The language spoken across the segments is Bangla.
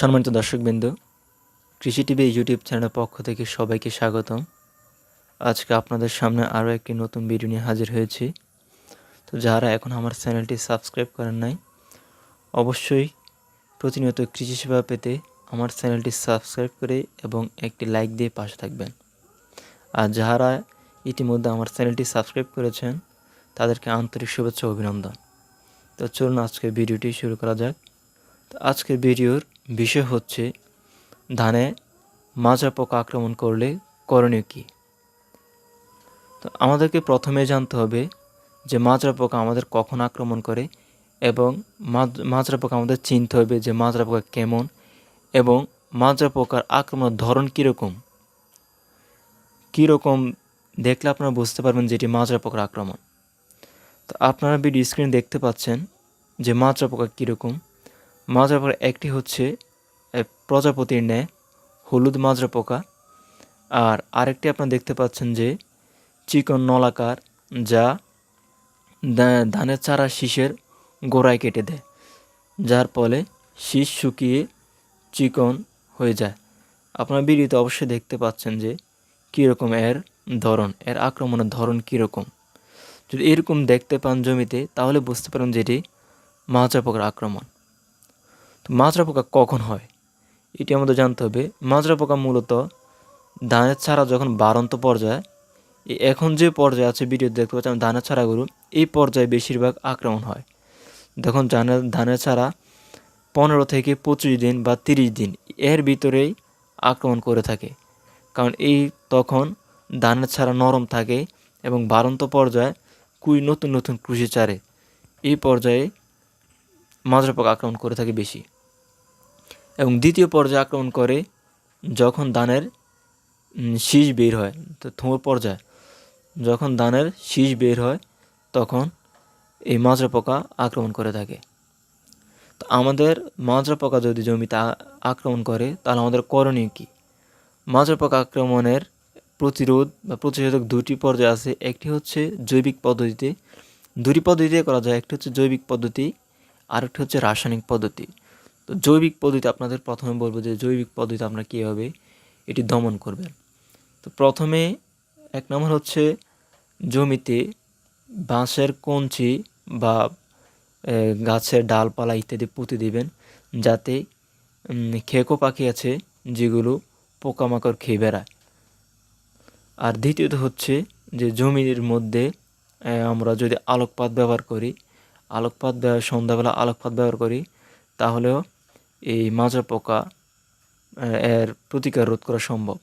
সম্মানিত দর্শকবৃন্দ, কৃষি টিভি ইউটিউব চ্যানেলের পক্ষ থেকে সবাইকে স্বাগতম। আজকে আপনাদের সামনে আরও একটি নতুন ভিডিও নিয়ে হাজির হয়েছি। তো যারা এখন আমার চ্যানেলটি সাবস্ক্রাইব করেন নাই, অবশ্যই প্রতিনিয়ত কৃষি সেবা পেতে আমার চ্যানেলটি সাবস্ক্রাইব করে এবং একটি লাইক দিয়ে পাশে থাকবেন। আর যারা ইতিমধ্যে আমার চ্যানেলটি সাবস্ক্রাইব করেছেন, তাদেরকে আন্তরিক শুভেচ্ছা অভিনন্দন। তো চলুন আজকে ভিডিওটি শুরু করা যাক। তো আজকের ভিডিওর বিষয় হচ্ছে, ধানে মাজরা পোকা আক্রমণ করলে করণীয় কী? তো আমাদেরকে প্রথমে জানতে হবে যে মাজরা পোকা আমাদের কখন আক্রমণ করে এবং মাজ- মাজরা পোকা আমাদের চিনতে হবে যে মাজরা পোকা কেমন এবং মাজরা পোকার আক্রমণের ধরন কীরকম। কীরকম দেখলে আপনারা বুঝতে পারবেন যে এটি মাজরা পোকার আক্রমণ। তো আপনারা ভিডিও স্ক্রিনে দেখতে পাচ্ছেন যে মাজরা পোকা কীরকম। মাজরা পোকা একটি হচ্ছে প্রজাপতির ন্যায়, হলুদ মাজরা পোকা। আর আরেকটি আপনারা দেখতে পাচ্ছেন যে, চিকন নলাকার যা ধানের চারা শীষের গোড়ায় কেটে দেয়, যার ফলে শীষ শুকিয়ে চিকন হয়ে যায়। আপনার ভিডিওতে অবশ্যই দেখতে পাচ্ছেন যে, কীরকম এর ধরন, এর আক্রমণের ধরন কীরকম। যদি এরকম দেখতে পান জমিতে, তাহলে বুঝতে পারেন যে এটি মাজরা পোকার আক্রমণ। তো মাজরা পোকা কখন হয়? এটি আমাদের জানতে হবে। মাজরা পোকা মূলত ধানের ছাড়া যখন বাড়ন্ত পর্যায়ে এখন যে পর্যায়ে আছে, ভিডিও দেখতে পাচ্ছেন ধানের চারাগুলো, এই পর্যায়ে বেশিরভাগ আক্রমণ হয়। যখন ধানের ধানের ছাড়া পনেরো থেকে পঁচিশ দিন বা তিরিশ দিন এর ভিতরেই আক্রমণ করে থাকে। কারণ এই তখন ধানের ছাড়া নরম থাকে এবং বাড়ন্ত পর্যায়ে কুই নতুন নতুন কৃষি চারে। এই পর্যায়ে মাজরা পোকা আক্রমণ করে থাকে বেশি। এবং দ্বিতীয় পর্যায়ে আক্রমণ করে যখন ধানের শীষ বের হয়, তো থোঁর পর্যায়ে যখন ধানের শীষ বের হয়, তখন এই মাজরা পোকা আক্রমণ করে থাকে। তো আমাদের মাজরা পোকা যদি জমিতে আক্রমণ করে, তাহলে আমাদের করণীয় কী? মাজরা পোকা আক্রমণের প্রতিরোধ বা প্রতিষেধক দুটি পর্যায়ে আছে। একটি হচ্ছে জৈবিক পদ্ধতিতে, দুটি পদ্ধতিতে করা যায়। একটি হচ্ছে জৈবিক পদ্ধতি আরেকটি হচ্ছে রাসায়নিক পদ্ধতি। তো জৈবিক পদ্ধতি আপনাদের প্রথমে বলব যে জৈবিক পদ্ধতি আপনারা কীভাবে এটি দমন করবেন তো প্রথমে এক নম্বর হচ্ছে জমিতে বাঁশের কঞ্চি বা গাছের ডালপালা ইত্যাদি পুঁতে দিবেন যাতে খেকো পাখি আছে যেগুলো পোকামাকড় খেয়ে বেড়ায়। আর দ্বিতীয়ত হচ্ছে যে জমির মধ্যে আমরা যদি আলোকপাত ব্যবহার করি আলোকপাত সন্ধ্যাবেলা আলোকপাত ব্যবহার করি, তাহলেও এই মাজরা পোকা এর প্রতিকার রোধ করা সম্ভব।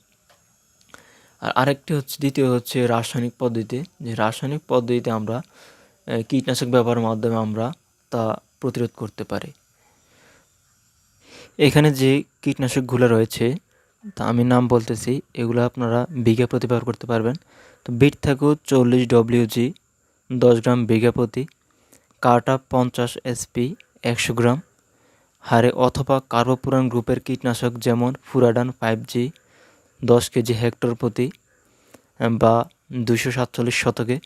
আর আরেকটি হচ্ছে, দ্বিতীয় হচ্ছে রাসায়নিক পদ্ধতিতে যে রাসায়নিক পদ্ধতিতে আমরা কীটনাশক ব্যবহারের মাধ্যমে আমরা তা প্রতিরোধ করতে পারি। এখানে যে কীটনাশকগুলো রয়েছে, তা আমি নাম বলতেছি, এগুলো আপনারা বিঘা প্রতি ব্যবহার করতে পারবেন। তো বিট থাকু চল্লিশ ডব্লিউজি দশ গ্রাম বিঘা প্রতি। কাটা পঞ্চাশ এসপি একশো গ্রাম। হারে অথবা কার্বোপুরান গ্রুপের কীটনাশক যেমন ফুরাডান ফাইভ জি, দশ কেজি হেক্টর প্রতি, বা দুশো সাতচল্লিশ শতকে,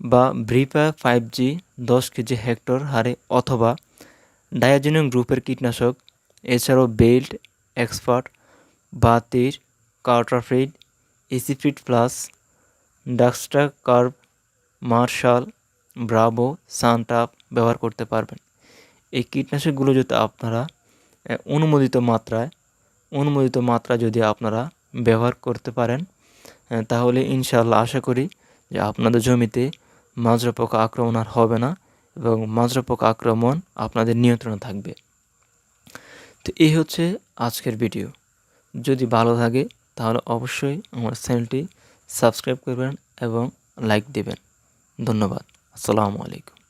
বা ব্রিপা ফাইভ জি, দশ কেজি হেক্টর হারে অথবা ডায়াজিনিয়াম গ্রুপের কীটনাশক, এছাড়াও বেল্ট, এক্সপার্ট বাতির কার্টাফ্রিড ইসিফিট প্লাস, ডাক্সটা কার্ভ, মার্শাল ব্রাভো সানটাপ ব্যবহার করতে পারবেন। এই কীটনাশকগুলো যদি আপনারা অনুমোদিত মাত্রায়, অনুমোদিত মাত্রা যদি আপনারা ব্যবহার করতে পারেন তাহলে ইনশাল্লাহ আশা করি যে আপনাদের জমিতে মাজরা পোকা আক্রমণ আর হবে না এবং মাজরা পোকা আক্রমণ আপনাদের নিয়ন্ত্রণে থাকবে। তো এই হচ্ছে আজকের ভিডিও। যদি ভালো থাকে, তাহলে অবশ্যই আমার চ্যানেলটি সাবস্ক্রাইব করবেন এবং লাইক দেবেন। ধন্যবাদ। আসসালামু আলাইকুম।